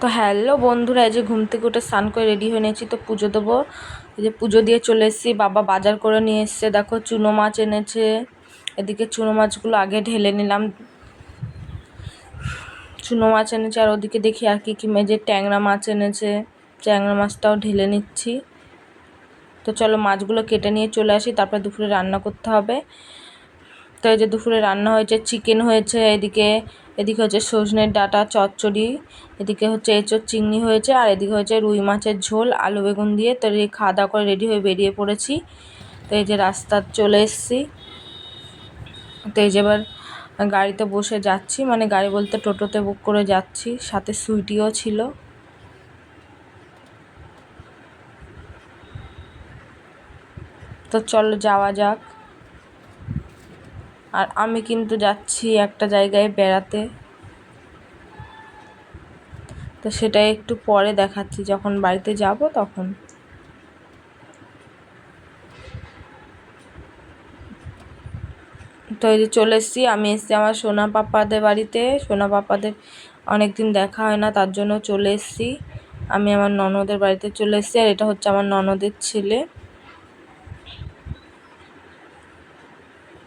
তো হ্যালো বন্ধুরা, এই যে ঘুম থেকে উঠে স্নান করে রেডি হয়ে নিয়েছি, তো পুজো দেবো। এই যে পুজো দিয়ে চলে এসেছি, বাবা বাজার করে নিয়ে এসছে। দেখো চুনো মাছ এনেছে, এদিকে চুনো মাছগুলো আগে ঢেলে নিলাম। চুনো মাছ এনেছে, আর ওদিকে দেখি আর কি কি মেজে ট্যাংরা মাছ এনেছে, ট্যাংরা মাছটাও ঢেলে নিচ্ছি। তো চলো মাছগুলো কেটে নিয়ে চলে আসি, তারপরে দুপুরে রান্না করতে হবে। তো এই যে দুপুরে রান্না হয়েছে, চিকেন হয়েছে, এদিকে এদিকে হচ্ছে সজনের ডাটা, চচ্চড়ি, এদিকে হচ্ছে এঁচোর চিংড়ি হয়েছে, আর এদিকে হচ্ছে রুই মাছের ঝোল, আলু বেগুন দিয়ে। তো খাওয়া দাওয়া করে রেডি হয়ে বেরিয়ে পড়েছি। তো এই যে রাস্তা চলে এসেছি। তো এই যে এবার গাড়িতে বসে যাচ্ছি। মানে গাড়ি বলতে টোটোতে বুক করে যাচ্ছি। সাথে সুইটিও ছিল। তো চলো যাওয়া যাক। আর আমি কিন্তু যাচ্ছি একটা জায়গায় বেড়াতে। তো সেটা একটু পরে দেখাচ্ছি, যখন বাড়িতে যাব তখন। তো এই যে চলে এসেছি, আমি এসেছি আমার সোনা পাপাদের বাড়িতে। সোনা পাপাদের অনেক দিন দেখা হয় না, তার জন্য চলে এসেছি। আমি আমার ননদের বাড়িতে চলে এসেছি, আর এটা হচ্ছে আমার ননদের ছেলে।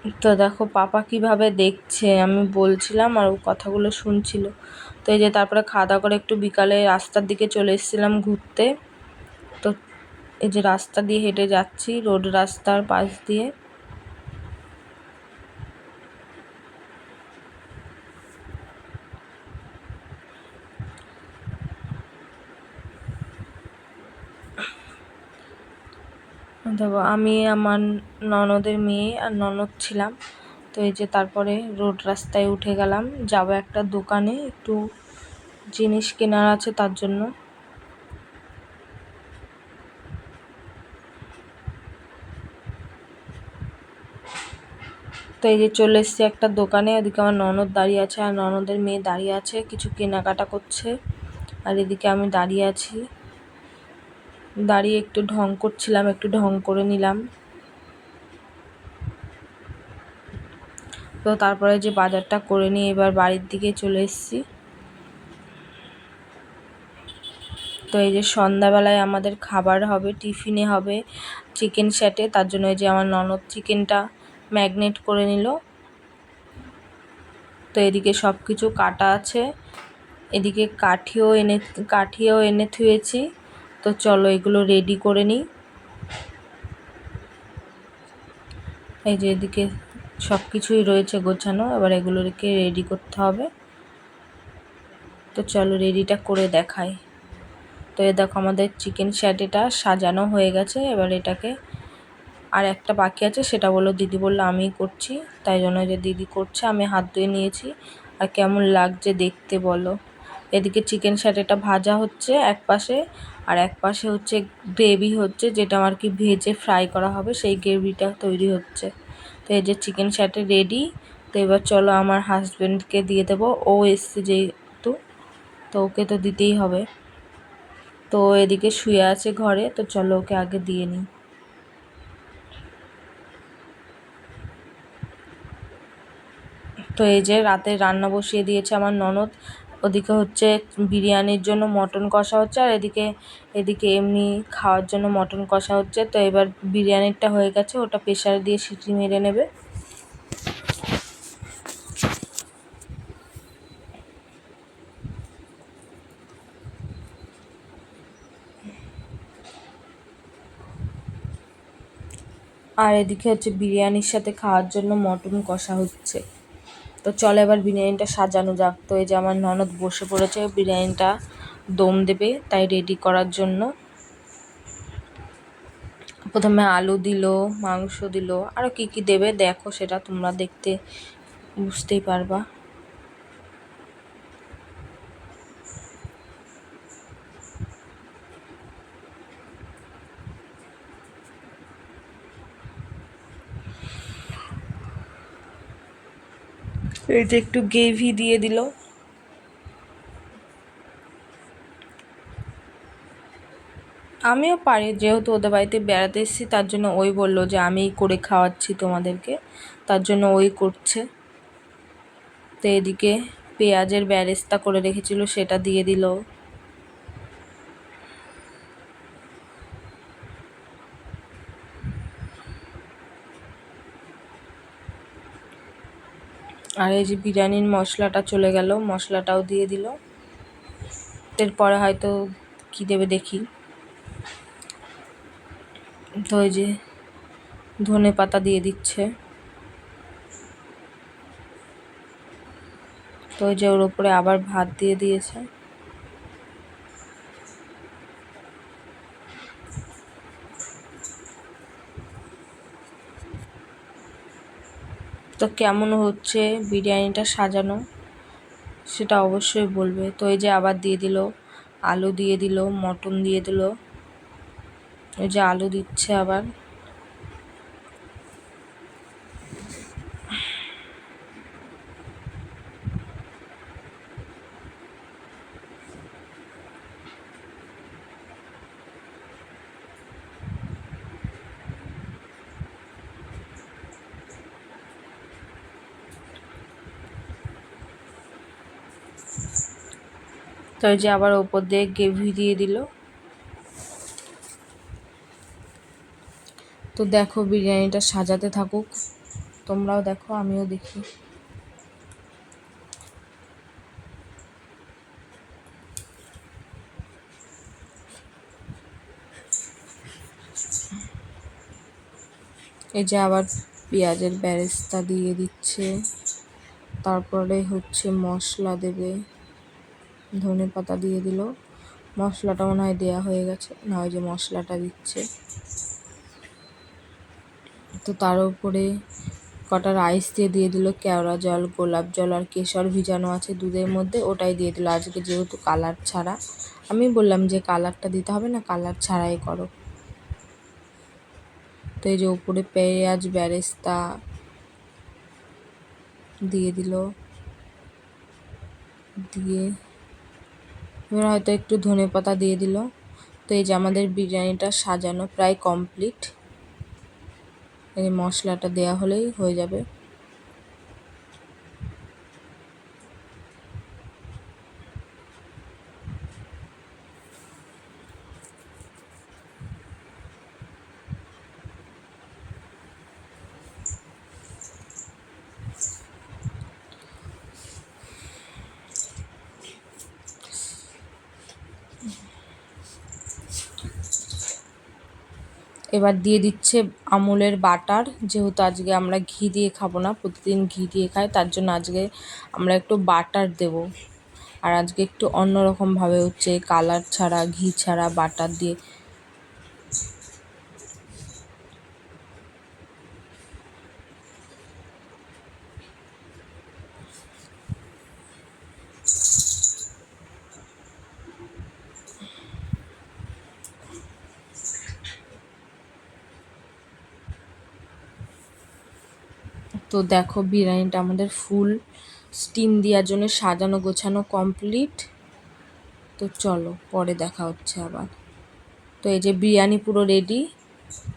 তো দেখো পাপা কীভাবে দেখছে, আমি বলছিলাম আর ও কথাগুলো শুনছিল। তো এই যে তারপরে খাওয়া দাওয়া করে একটু বিকালে রাস্তার দিকে চলে এসেছিলাম ঘুরতে। তো এই যে রাস্তা দিয়ে হেঁটে যাচ্ছি, রোড রাস্তার পাশ দিয়ে। দেখো, আমি আমার ননদের মেয়ে আর ননদ ছিলাম। তো এই যে তারপরে রোড রাস্তায় উঠে গেলাম। যাব একটা দোকানে, একটু জিনিস কেনার আছে তার জন্য। তো এই যে চলে এসছি একটা দোকানে, ওদিকে আমার ননদ দাঁড়িয়ে আছে, আর ননদের মেয়ে দাঁড়িয়ে আছে, কিছু কেনাকাটা করছে। আর এদিকে আমি দাঁড়িয়ে আছি। দাঁড়িয়ে একটু ঢং করছিলাম, একটু ঢং করে নিলাম। তো তারপরে যে বাজারটা করে নিয়ে এবার বাড়ির দিকে চলে এসেছি। তো এই যে সন্ধ্যাবেলায় আমাদের খাবার হবে, টিফিনে হবে চিকেন স্যাটে তার জন্য এই যে আমার ননদ চিকেনটা ম্যাগনেট করে নিল। তো এদিকে সব কিছু কাটা আছে, এদিকে কাঠিও এনে কাঠিও এনে থুয়েছি। তো চলো এগুলো রেডি করে নিই। এই যে এদিকে সব কিছুই রয়েছে গোছানো, এবার এগুলোকে রেডি করতে হবে। তো চলো রেডিটা করে দেখাই। তো এ দেখো আমাদের চিকেন স্যাটেটা সাজানো হয়ে গেছে, এবার এটাকে আর একটা বাকি আছে, সেটা বলল দিদি বলল আমি করছি, তাই জন্য যে দিদি করছে, আমি হাত ধুয়ে নিয়েছি। আর কেমন লাগছে দেখতে বলো। এদিকে চিকেন স্যাটেটা ভাজা হচ্ছে এক পাশে আর এক পাশে হচ্ছে গ্রেভি হচ্ছে, যেটা আর কি ভেজে ফ্রাই করা হবে, সেই গ্রেভিটা তৈরি হচ্ছে। তো এই যে চিকেন স্যাটে রেডি তো এবার চলো আমার হাজব্যান্ডকে দিয়ে দেবো। ও এসছে যেহেতু, তো ওকে তো দিতেই হবে। তো এদিকে শুয়ে আছে ঘরে, তো চলো ওকে আগে দিয়ে নিই। তো এই যে রাতে রান্না বসিয়ে দিয়েছে আমার ননদ। ওদিকে হচ্ছে বিরিয়ানির জন্য মটন কষা হচ্ছে, আর এদিকে এদিকে এমনি খাওয়ার জন্য মটন কষা হচ্ছে। তো এবার বিরিয়ানিরটা হয়ে গেছে, ওটা প্রেশার দিয়ে সিটি মেরে নেবে। আর এদিকে হচ্ছে বিরিয়ানির সাথে খাওয়ার জন্য মটন কষা হচ্ছে। তো চলো এবার বিরিয়ানিটা সাজানো যাক। তো এই যে আমার ননদ বসে পড়েছে, বিরিয়ানিটা দম দেবে, তাই রেডি করার জন্য। প্রথমে আলু দিল, মাংস দিল আরও কি কি দেবে দেখো সেটা তোমরা দেখতে বুঝতেই পারবা। যে একটু গ্রেভি দিয়ে দিল। আমিও পারি, যেহেতু ওদের বাড়িতে বেড়াতে এসেছি, তার জন্য ওই বলল যে আমিই করে খাওয়াচ্ছি তোমাদেরকে, তার জন্য ওই করছে। তো এদিকে পেঁয়াজের ব্যারেস্তা করে রেখেছিল, সেটা দিয়ে দিল। আর এই যে বিরিয়ানির মশলাটা চলে গেল, মশলাটাও দিয়ে দিল। এরপরে হয়তো কি দেবে দেখি। তো এই যে ধনে পাতা দিয়ে দিচ্ছে। তো যে ওর ওপরে আবার ভাত দিয়ে দিয়েছে। তো কেমন হচ্ছে বিরিয়ানিটা সাজানো, সেটা অবশ্যই বলবে। তো এই যে আবার দিয়ে দিল, আলু দিয়ে দিল, মটন দিয়ে দিল, এই যে আলু দিচ্ছে আবার। তো এই যে আবার ওপর দিয়ে গ্রেভি দিয়ে দিল। তো দেখো বিরিয়ানিটা সাজাতে থাকুক। তোমরাও দেখো, আমিও দেখি। এই যে আবার পেঁয়াজের ব্যারেস্তা দিয়ে দিচ্ছে। তারপরে হচ্ছে মশলা দেবে। ধনে পাতা দিয়ে দিল। মশলাটা মনে হয় দেওয়া হয়ে গেছে। না, ওই যে মশলাটা দিচ্ছে। তো তার উপরে কটা রাইস দিয়ে দিয়ে দিল। কেওড়া জল, গোলাপ জল আর কেশর ভিজানো আছে দুধের মধ্যে। ওটাই দিয়ে দিল। আজকে যেহেতু কালার ছাড়া। আমি বললাম যে কালারটা দিতে হবে না কালার ছাড়াই করো। তো এই যে উপরে পেঁয়াজ ব্যারেস্তা দিয়ে দিল। দিয়ে এবার হয়তো একটু ধনে পাতা দিয়ে দিল। তো এই যে আমাদের বিরিয়ানিটা সাজানো প্রায় কমপ্লিট এই মশলাটা দেওয়া হলেই হয়ে যাবে। এবার দিয়ে দিচ্ছে আমুলের বাটার। যেহেতু আজকে আমরা ঘি দিয়ে খাব না, প্রতিদিন ঘি দিয়ে খাই, তার জন্য আজকে আমরা একটু বাটার দেব। আর আজকে একটু অন্যরকমভাবে হচ্ছে, কালার ছাড়া, ঘি ছাড়া বাটার দিয়ে তো দেখো বিরিয়ানিটা আমাদের ফুল স্টিম দেওয়ার জন্য সাজানো গোছানো কমপ্লিট তো চলো, পরে দেখা হচ্ছে আবার। তো এই যে বিরিয়ানি পুরো রেডি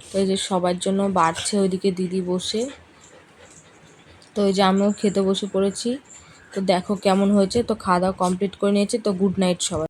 তো এই যে সবার জন্য বাড়ছে ওইদিকে দিদি বসে। তো এই যে আমিও খেতে বসে পড়েছি। তো দেখো কেমন হয়েছে, তো খাওয়া দাওয়া কমপ্লিট করে নিয়েছে, তো গুড নাইট সবাই।